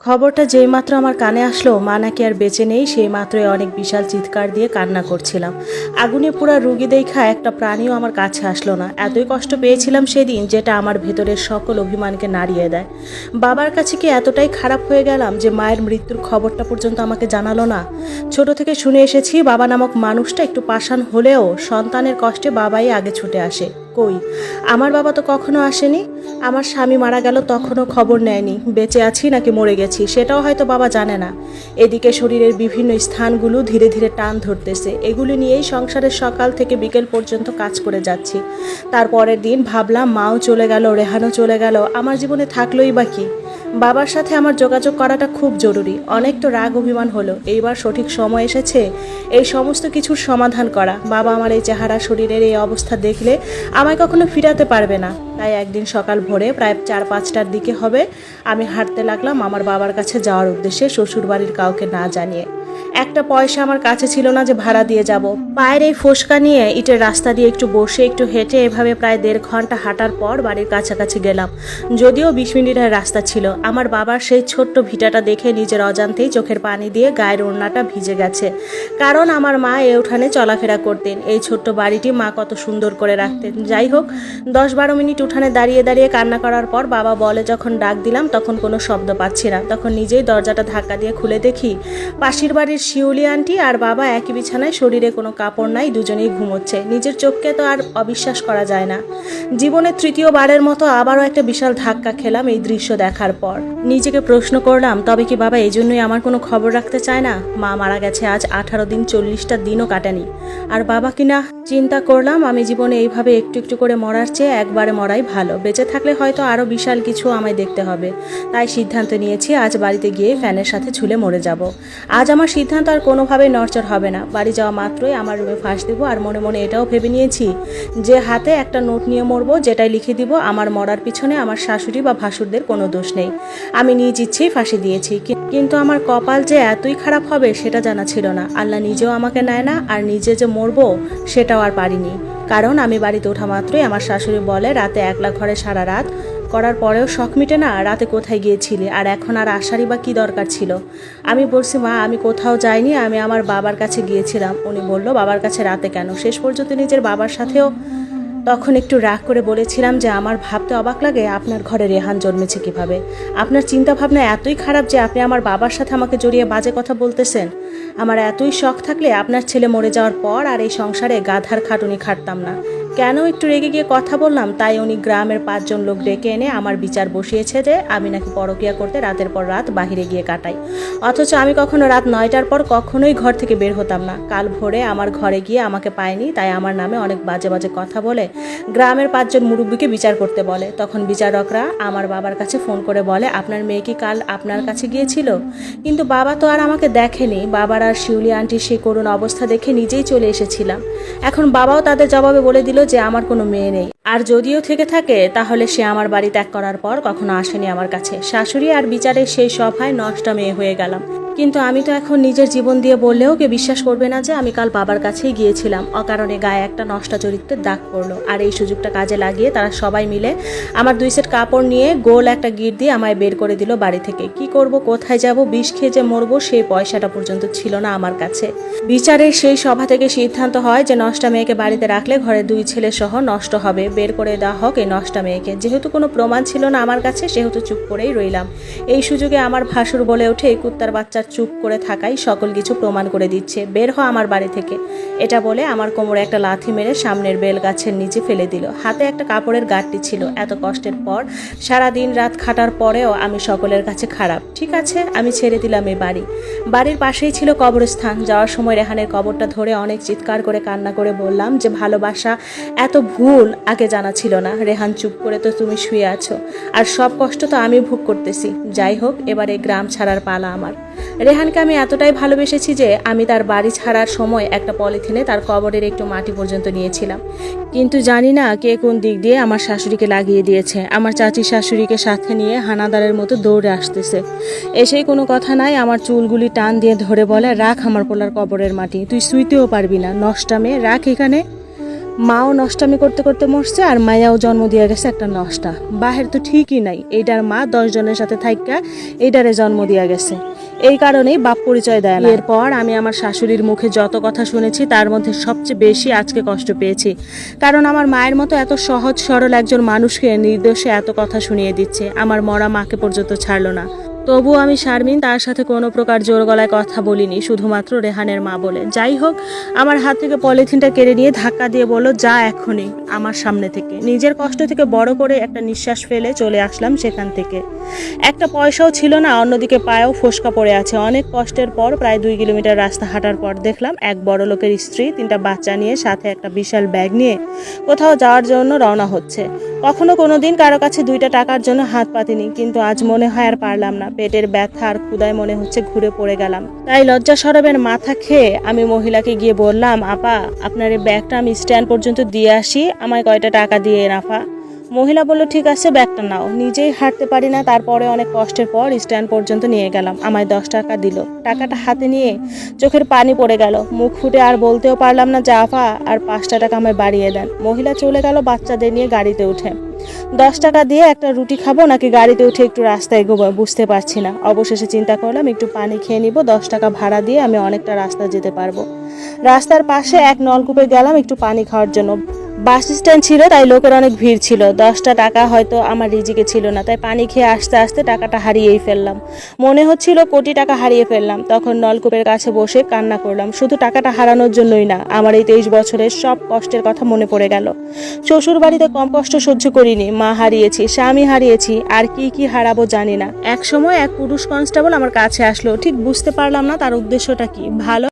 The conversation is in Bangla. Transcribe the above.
খবরটা যেই মাত্র আমার কানে আসলো, মা নাকি আর বেঁচে নেই সেই মাত্রই অনেক বিশাল চিৎকার দিয়ে কান্না করছিলাম। আগুনে পুরা রুগী দেখা একটা প্রাণীও আমার কাছে আসলো না। এতই কষ্ট পেয়েছিলাম সেদিন যেটা আমার ভেতরের সকল অভিমানকে নাড়িয়ে দেয়। বাবার কাছে কি এতটাই খারাপ হয়ে গেলাম যে মায়ের মৃত্যুর খবরটা পর্যন্ত আমাকে জানালো না? ছোট থেকে শুনে এসেছি বাবা নামক মানুষটা একটু পাষাণ হলেও সন্তানের কষ্টে বাবাই আগে ছুটে আসে। কই? আমার বাবা তো কখনো আসেনি। আমার স্বামী মারা গেল, তখনও খবর নেয়নি। বেঁচে আছি নাকি মরে গেছি, সেটাও হয়তো বাবা জানে না। এদিকে শরীরের বিভিন্ন স্থানগুলো ধীরে ধীরে টান ধরতেছে। এগুলি নিয়েই সংসারের সকাল থেকে বিকেল পর্যন্ত কাজ করে যাচ্ছি। তারপরের দিন ভাবলাম, মাও চলে গেল, রেহানও চলে গেল। আমার জীবনে থাকলোই বা কি? বাবার সাথে আমার যোগাযোগ করাটা খুব জরুরি। অনেক তো রাগ অভিমান হলো। এইবার সঠিক সময় এসেছে এই সমস্ত কিছুর সমাধান করা। বাবা আমার এই চেহারা, শরীরের এই অবস্থা দেখলে আমায় কখনো ফিরাতে পারবে না। তাই একদিন সকাল ভোরে প্রায় চার পাঁচটার দিকে হবে। আমি হাঁটতে লাগলাম আমার বাবার কাছে যাওয়ার উদ্দেশ্যে শ্বশুরবাড়ির কাউকে না জানিয়ে। একটা পয়সা আমার কাছে ছিল না যে ভাড়া দিয়ে যাব। পায়ের এই ফোসকা নিয়ে ইটের রাস্তা দিয়ে একটু বসে, একটু হেঁটে এভাবে প্রায় দেড় ঘণ্টা হাঁটার পর বাড়ির কাছাকাছি গেলাম। যদিও বিশ মিনিটের রাস্তা ছিল। আমার বাবার সেই ছোট্ট ভিটাটা দেখে নিজের অজান্তেই চোখের পানি দিয়ে গায়ের ওড়নাটা ভিজে গেছে। কারণ আমার মা এ উঠানে চলাফেরা করতেন। এই ছোট্ট বাড়িটি মা কত সুন্দর করে রাখতেন। যাই হোক, দশ বারো মিনিট উঠানে দাঁড়িয়ে দাঁড়িয়ে কান্না করার পর বাবা বলে, যখন ডাক দিলাম, তখন কোনো শব্দ পাচ্ছি না। তখন নিজেই দরজাটা ধাক্কা দিয়ে খুলে দেখি পাশের বাড়ির শিউলি আন্টি আর বাবা একই বিছানায় শরীরে কোনো কাপড় নাই, দুজনেই ঘুমোচ্ছে। নিজের চোখকে তো আর অবিশ্বাস করা যায় না। জীবনের তৃতীয়বারের মতো আবারও একটা বিশাল ধাক্কা খেলাম এই দৃশ্য দেখার পর। নিজেকে প্রশ্ন করলাম, তবে কি বাবা এই জন্যই আমার কোনো খবর রাখতে চায় না? মা মারা গেছে আজ আঠারো দিন, চল্লিশটা দিনও কাটেনি। আর বাবা কিনা চিন্তা করলাম, আমি জীবনে এইভাবে একটু একটু করে মরার চেয়ে একবারে মরাই ভালো। বেঁচে থাকলে হয়তো আরও বিশাল কিছু আমায় দেখতে হবে। তাই সিদ্ধান্ত নিয়েছি, আজ বাড়িতে গিয়ে ফ্যানের সাথে ঝুলে মরে যাব। আজ আমার সিদ্ধান্ত আর কোনোভাবেই নড়চড় হবে না। বাড়ি যাওয়া মাত্রই আমার রুমে ফাঁস দেবো আর মনে মনে এটাও ভেবে নিয়েছি যে হাতে একটা নোট নিয়ে মরবো, যেটাই লিখে দিব, আমার মরার পিছনে আমার শাশুড়ি বা ভাসুরদের কোনো দোষ নেই। আমি নিজ ইচ্ছেই ফাঁসি দিয়েছি কিন্তু আমার কপাল যে এতই খারাপ হবে সেটা জানা ছিল না। আল্লাহ নিজেও আমাকে নেয় না, আর নিজে যে মরবো সেটাও আর পারিনি। কারণ আমি বাড়িতে ওঠা মাত্রই আমার শাশুড়ি বলে, রাতে একলা ঘরে সারা রাত করার পরেও শখ মিটে না, রাতে কোথায় গিয়েছিলে, আর এখন আর আসারই বা কী দরকার ছিল? আমি বলছি, মা, আমি কোথাও যাইনি, আমি আমার বাবার কাছে গিয়েছিলাম। উনি বলল, বাবার কাছে রাতে কেন? শেষ পর্যন্ত নিজের বাবার সাথেও তখন একটু রাগ করে বলেছিলাম যে, আমার ভাবতে অবাক লাগে, আপনার ঘরে রেহান জন্মেছে কীভাবে? আপনার চিন্তা ভাবনা এতই খারাপ যে, আপনি আমার বাবার সাথে আমাকে জড়িয়ে বাজে কথা বলতেছেন? আমার এতই শখ থাকলে আপনার ছেলে মরে যাওয়ার পর আর এই সংসারে গাধার খাটুনি খাটতাম না। কেন একটু রেগে গিয়ে কথা বললাম? তাই উনি গ্রামের পাঁচজন লোক ডেকে এনে আমার বিচার বসিয়েছে যে আমি নাকি পরকিয়া করতে রাতের পর রাত বাহিরে গিয়ে কাটাই। অথচ আমি কখনো রাত নয়টার পর কখনোই ঘর থেকে বের হতাম না। কাল ভোরে আমার ঘরে গিয়ে আমাকে পায়নি, তাই আমার নামে অনেক বাজে বাজে কথা বলে গ্রামের পাঁচজন মুরব্বীকে বিচার করতে বলে। তখন বিচারকরা আমার বাবার কাছে ফোন করে বলে, আপনার মেয়ে কি কাল আপনার কাছে গিয়েছিল? কিন্তু বাবা তো আর আমাকে দেখেনি। বাবার আর শিউলি আন্টির সেই করুণ অবস্থা দেখে নিজেই চলে এসেছিলাম। এখন বাবাও তাদের জবাবে বলে দিল যে আমার কোনো মেয়ে নেই। আর যদিও থেকে থাকে, তাহলে সে আমার বাড়ি ত্যাগ করার পর কখনো আসেনি আমার কাছে। শাশুড়ি আর বিচারের সেই সভায় নষ্ট মেয়ে হয়ে গেলাম। কিন্তু আমি তো এখন নিজের জীবন দিয়ে বললেও কে বিশ্বাস করবে না যে আমি কাল বাবার কাছেই গিয়েছিলাম। অকারণে গায়ে একটা নষ্টা চরিত্রের দাগ পড়ল। আর এই সুযোগটা কাজে লাগিয়ে তারা সবাই মিলে আমার দুই সেট কাপড় নিয়ে গোল একটা গিট দিয়ে আমায় বের করে দিল বাড়ি থেকে। কি করব, কোথায় যাব, বিষ খেয়ে যে মরবো, সেই পয়সাটা পর্যন্ত ছিল না আমার কাছে। বিচারের সেই সভা থেকে সিদ্ধান্ত হয় যে নষ্টা মেয়েকে বাড়িতে রাখলে ঘরে দুই ছেলে সহ নষ্ট হবে। বের করে দেওয়া হোক এই নষ্টা মেয়েকে। যেহেতু কোনো প্রমাণ ছিল না আমার কাছে, সেহেতু চুপ করেই রইলাম। এই সুযোগে আমার ভাসুর বলে ওঠে, এই কুত্তার বাচ্চার চুপ করে থাকাই সকল কিছু প্রমাণ করে দিচ্ছে। বের হ আমার বাড়ি থেকে। এটা বলে আমার কোমরে একটা লাথি মেরে সামনের বেল গাছের নিচে ফেলে দিল। হাতে একটা কাপড়ের গাঁটটি ছিল। এত কষ্টের পর সারা দিন রাত খাটার পরেও আমি সকলের কাছে খারাপ। ঠিক আছে, আমি ছেড়ে দিলাম এই বাড়ি। বাড়ির পাশেই ছিল কবরস্থান। যাওয়ার সময় রেহানের কবরটা ধরে অনেক চিৎকার করে কান্না করে বললাম যে, ভালোবাসা এত ভুল, আগে জানা ছিল না। রেহান চুপ করে তো তুমি শুয়ে আছো। আর সব কষ্ট তো আমি ভোগ করতেছি। যাই হোক, এবারে গ্রাম ছাড়ার পালা আমার। রেহানকে আমি এতটাই ভালোবেসেছি যে আমি তার বাড়ি ছাড়ার সময় একটা পলিথিনে তার কবরের একটু মাটি পর্যন্ত নিয়েছিলাম। কিন্তু জানি না কে কোন দিক দিয়ে আমার শাশুড়িকে লাগিয়ে দিয়েছে। আমার চাচি শাশুড়িকে সাথে নিয়ে হানাদারের মতো দৌড়ে আসতেছে। এসেই কোনো কথা নাই, আমার চুলগুলি টান দিয়ে ধরে বলে, রাখ আমার পোলার কবরের মাটি, তুই শুইতেও পারবি না। নষ্টা মেয়ে, রাখ এখানে। মাও নষ্টামি করতে করতে মরছে আর মায়াও জন্ম দিয়ে গেছে একটা নষ্টা। বাহের তো ঠিকই নাই। এইটার মা দশ জনের সাথে থাইকা এইটারে জন্ম দিয়া গেছে। এই কারণেই বাপ পরিচয় দেয় না। এরপর আমি আমার শাশুড়ির মুখে যত কথা শুনেছি, তার মধ্যে সবচেয়ে বেশি আজকে কষ্ট পেয়েছি। কারণ আমার মায়ের মতো এত সহজ সরল একজন মানুষকে নির্দোষে এত কথা শুনিয়ে দিচ্ছে। আমার মরা মাকে পর্যন্ত ছাড়লো না। তবু আমি শারমিন তার সাথে কোনো প্রকার জোর গলায় কথা বলিনি, শুধুমাত্র রেহানের মা বলে যাই হোক, আমার হাত থেকে পলিথিনটা কেড়ে নিয়ে ধাক্কা দিয়ে বলল, যা এখনই আমার সামনে থেকে। নিজের কষ্ট থেকে বড় করে একটা নিঃশ্বাস ফেলে চলে আসলাম সেখান থেকে। একটা পয়সাও ছিল না, অন্যদিকে পায়েও ফোসকা পড়ে আছে। অনেক কষ্টের পর প্রায় দুই কিলোমিটার রাস্তা হাঁটার পর দেখলাম এক বড় লোকের স্ত্রী, তিনটা বাচ্চা নিয়ে সাথে একটা বিশাল ব্যাগ নিয়ে কোথাও যাওয়ার জন্য রওনা হচ্ছে। কখনো কোনো দিন কারও কাছে দুইটা টাকার জন্য হাত পাতিনি, কিন্তু আজ মনে হয় আর পারলাম না। পেটের ব্যথা আর ক্ষুদায় মনে হচ্ছে ঘুরে পড়ে গেলাম। তাই লজ্জা সরবের মাথা খেয়ে আমি মহিলাকে গিয়ে বললাম, আপা, আপনার এই ব্যাগটা আমি স্ট্যান্ড পর্যন্ত দিয়ে আসি, আমায় কয়টা টাকা দিয়ে রাফা। মহিলা বলল, ঠিক আছে, ব্যাগটা নাও। নিজেই হাঁটতে পারি না, তারপরে অনেক কষ্টের পর স্ট্যান্ড পর্যন্ত নিয়ে গেলাম। আমায় দশ টাকা দিল। টাকাটা হাতে নিয়ে চোখের পানি পড়ে গেল। মুখ ফুটে আর বলতেও পারলাম না জাফা আর পাঁচটা টাকা আমায় বাড়িয়ে দেন। মহিলা চলে গেল বাচ্চাদের নিয়ে গাড়িতে উঠে। দশ টাকা দিয়ে একটা রুটি খাব নাকি গাড়িতে উঠে একটু রাস্তায় এগোবো বুঝতে পারছি না। অবশেষে চিন্তা করলাম, একটু পানি খেয়ে নিব, দশ টাকা ভাড়া দিয়ে আমি অনেকটা রাস্তা যেতে পারব। রাস্তার পাশে এক নলকূপে গেলাম একটু পানি খাওয়ার জন্য। বাস স্ট্যান্ড ছিল, তাই লোকের অনেক ভিড় ছিল। দশটা টাকা হয়তো আমার রিজিকে ছিল না, তাই পানি খেয়ে আস্তে আস্তে টাকাটা হারিয়েই ফেললাম। মনে হচ্ছিল কোটি টাকা হারিয়ে ফেললাম। তখন নলকূপের কাছে বসে কান্না করলাম, শুধু টাকাটা হারানোর জন্যই না, আমার এই তেইশ বছরের সব কষ্টের কথা মনে পড়ে গেল। শ্বশুর বাড়িতে কম কষ্ট সহ্য করিনি, মা হারিয়েছি, স্বামী হারিয়েছি, আর কি কি হারাবো জানি না। এক সময় এক পুরুষ কনস্টেবল আমার কাছে আসলো, ঠিক বুঝতে পারলাম না তার উদ্দেশ্যটা কি। ভালো